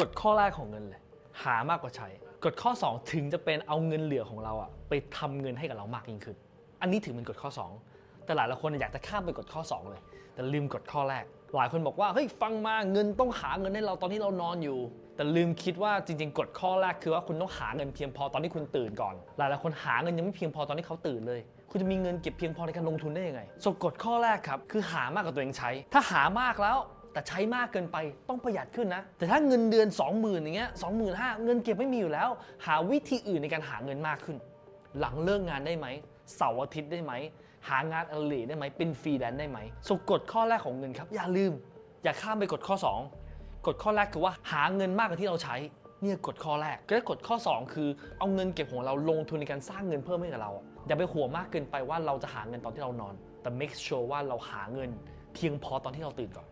กฎข้อแรกของเงินเลย หามากกว่าใช้กฎข้อ 2 ถึงจะเป็นเอาเงินเหลือของเราอะไปทำเงินให้กับเรามากยิ่งขึ้น อันนี้ถือเป็นกฎข้อ 2 แต่หลายหลายคนอยากจะข้ามไปกฎข้อ 2 เลย แต่ลืมกฎข้อแรก หลายคนบอกว่าเฮ้ยฟังมาเงินต้องหาเงินให้เราตอนที่เรานอนอยู่ แต่ลืมคิดว่าจริงๆกฎข้อแรกคือว่าคุณต้องหาเงินเพียงพอตอนที่คุณตื่นก่อน หลายหลายคนหาเงินยังไม่เพียงพอตอนที่เขาตื่นเลย คุณจะมีเงินเก็บเพียงพอในการลงทุนได้ยังไงสกฎข้อแรกครับคือหามากกว่าตัวเองใช้ ถ้าหามากแล้ว แต่ใช้มากเกินไปต้องประหยัดขึ้นนะ แต่ถ้าเงินเดือน 20,000อย่างเงี้ยสองหมื่นห้าเงินเก็บไม่มีอยู่แล้ว หาวิธีอื่นในการหาเงินมากขึ้น หลังเลิกงานได้ไหมเสาร์อาทิตย์ได้ไหม หางานอดิเรได้ไหมเป็นฟรีแลนซ์ได้ไหมสกฎข้อแรกของเงินครับ อย่าลืม อย่าข้ามไปกฎข้อ 2กฎข้อแรกคือว่าหาเงินมากกว่าที่เราใช้เนี่ยกฎข้อแรกและกฎข้อ 2 คือเอาเงินเก็บของเราลงทุนในการสร้างเงินเพิ่มให้กับเรา อย่าไปห่วมากเกินไปว่าเราจะหาเงินตอนที่เรานอน แต่ make sure ว่าเราหาเงินเพียงพอตอนที่เราตื่นก่อน